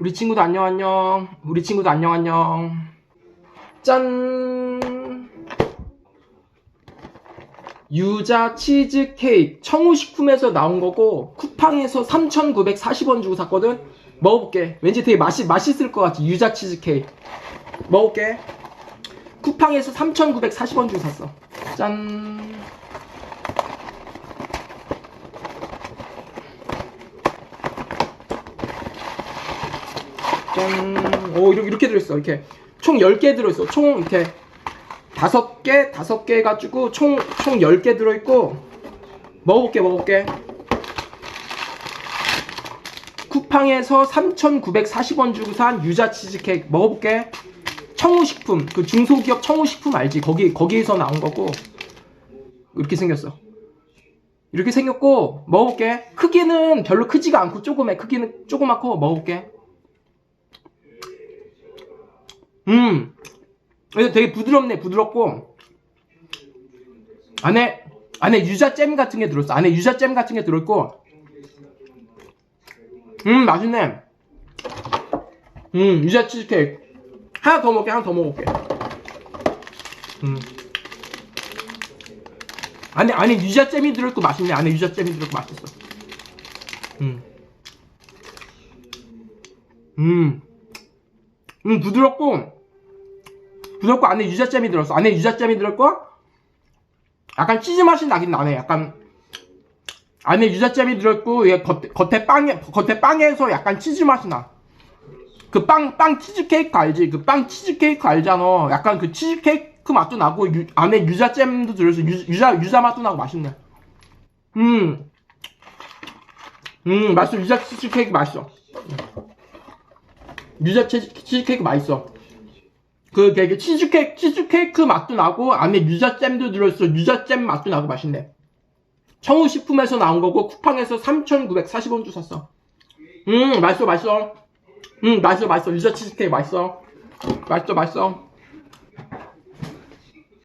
우리 친구도 안녕 안녕. 우리 친구도 안녕 안녕. 짠. 유자 치즈 케이크 청우식품에서 나온 거고 쿠팡에서 3,940원 주고 샀거든. 먹어볼게. 왠지 되게 맛이 맛있을 것 같지. 유자 치즈 케이크. 먹을게. 쿠팡에서 3,940원 주고 샀어. 짠. 짠. 오, 이렇게, 이렇게 들어있어. 이렇게. 총 10개 들어있어. 총 이렇게. 다섯 개, 다섯 개 해가지고 총, 총 10개 들어있고. 먹어볼게, 먹어볼게. 쿠팡에서 3,940원 주고 산 유자 치즈케이크 먹어볼게. 청우식품, 그 중소기업 청우식품 알지? 거기, 거기에서 나온 거고. 이렇게 생겼어. 이렇게 생겼고, 먹어볼게. 크기는 별로 크지가 않고 조그매. 크기는 조그맣고, 먹어볼게. 음. 이거 되게 부드럽네, 부드럽고. 안에, 안에 유자잼 같은 게 들어있어. 안에 유자잼 같은 게 들어있고. 음, 맛있네. 음, 유자 치즈케이크. 하나 더 먹게, 하나 더 먹을게. 음. 안에, 안에 유자잼이 들어있고 맛있네. 안에 유자잼이 들어있고 맛있어. 음. 음. 음, 부드럽고, 부드럽고 안에 유자잼이 들었어. 안에 유자잼이 들었고, 약간 치즈 맛이 나긴 나네. 약간, 안에 유자잼이 들었고, 얘 겉, 겉에 빵에, 겉에 빵에서 약간 치즈 맛이 나. 그 빵, 빵 치즈 케이크 알지? 그 빵 치즈 케이크 알잖아. 약간 그 치즈 케이크 맛도 나고, 유- 안에 유자잼도. 유, 유자, 유자 맛도 나고 맛있네. 음. 음, 맛있어. 유자 치즈 케이크 맛있어. 유자 치즈, 치즈케이크 맛있어. 그, 되게 치즈 케이크, 치즈 케이크 맛도 나고, 안에 유자잼도 들어있어. 유자잼 맛도 나고 맛있네. 청우식품에서 나온 거고, 쿠팡에서 3,940원 주 샀어. 음, 맛있어, 맛있어. 음, 맛있어, 맛있어. 유자 치즈 케이크 맛있어. 맛있어, 맛있어.